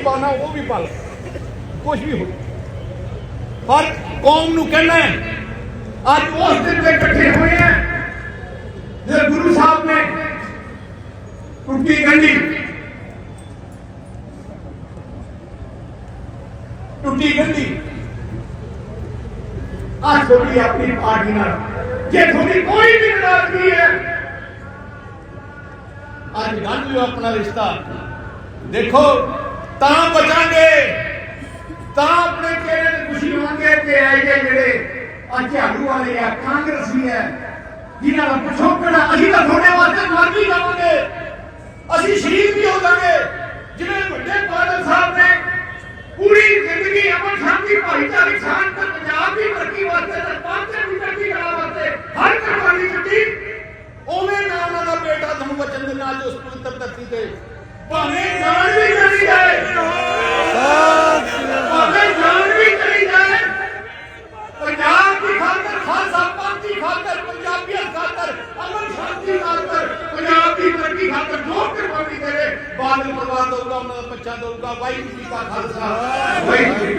ਪਾਣਾ ਉਹ ਵੀ ਪਲ ਕੁਝ ਵੀ ਹੋ ਪਰ ਕੌਮ ਨੂੰ ਕਹਿਣਾ ਹੈ ਅੱਜ ਉਸ ਦਿਨ ਤੇ ਇਕੱਠੇ ਹੋਏ ਆ ਜੇ ਗੁਰੂ ਸਾਹਿਬ ਨੇ ਟੁੱਟੀ ਗੰਢੀ ਟੁੱਟੀ ਗੰਢੀ ਆ ਤੁਹਾਡੀ ਆਪਣੀ ਪਾਰਟੀ ਨਾਲ ਜੇ ਤੁਹਾਡੀ ਕੋਈ ਵੀ ਨਾਰਾਜ਼ਗੀ ਹੈ ਅੱਜ ਗੰਢ ਲਿਓ ਆਪਣਾ ਰਿਸ਼ਤਾ ਦੇਖੋ ਤਾਂ ਬਚਾਂਗੇ। ਤਾਂ ਆਪਣੇ ਚਿਹਰੇ ਤੇ ਖੁਸ਼ੀ ਹੋਵਾਂਗੇ ਤੇ ਆਏ ਜਿਹੜੇ ਆ ਝਾੜੂ ਵਾਲੇ ਆ, ਕਾਂਗਰਸੀ ਆ ਜਿਨ੍ਹਾਂ ਦਾ ਪਿਛੋਕੜ ਅਸੀਂ ਤਾਂ ਤੁਹਾਡੇ ਵਾਸਤੇ ਮਰ ਵੀ ਜਾਵਾਂਗੇ। ਅਸੀਂ ਸ਼ਹੀਦ ਵੀ ਹੋ ਜਾਵਾਂਗੇ। ਜਿਵੇਂ ਵੱਡੇ ਬਾਦਲ ਸਾਹਿਬ ਨੇ ਪੂਰੀ ਜ਼ਿੰਦਗੀ ਅਮਨ ਸ਼ਾਂਤੀ ਭਾਈਚਾਰੇ ਸ਼ਾਂਤ ਪੰਜਾਬ ਦੀ ਤਰੱਕੀ ਵਾਸਤੇ ਤੇ ਪਾਸੇ ਦੀ ਤਰੱਕੀ ਕਰਾ ਵਾਸਤੇ ਹਰ ਕੁਰਬਾਨੀ ਦਿੱਤੀ ਉਵੇਂ ਮੈਂ ਉਹਨਾਂ ਦਾ ਬੇਟਾ ਤੁਹਾਨੂੰ ਬਚਨ ਦੇ ਨਾਲ ਉਸ ਪਵਿੱਤਰ ਧਰਤੀ ਤੇ ਭਾਵੇਂ ਜਾਨ ਵੀ ਚਲੀ ਜਾਏ ਭਾਵੇਂ ਜਾਨ ਵੀ ਚਲੀ ਜਾਏ ਪੰਜਾਬ ਦੀ ਖਾਤਰ ਖਾਲਸਾ ਪੰਥ ਦੀ ਖਾਤਰ ਪੰਜਾਬੀਅਤ ਖਾਤਰ ਅਮਨ ਸ਼ਾਂਤੀ ਖਾਤਰ ਪੰਜਾਬ ਦੀ ਤਰੱਕੀ ਖਾਤਰ ਜੋ ਕੁਰਬਾਨੀ ਕਰੇ ਬਾਦਲ ਦਊਗਾ ਬੱਚਾ ਦਊਗਾ ਵਾਹਿਗੁਰੂ ਜੀ ਕਾ ਖਾਲਸਾ। ਵਾਹਿਗੁਰੂ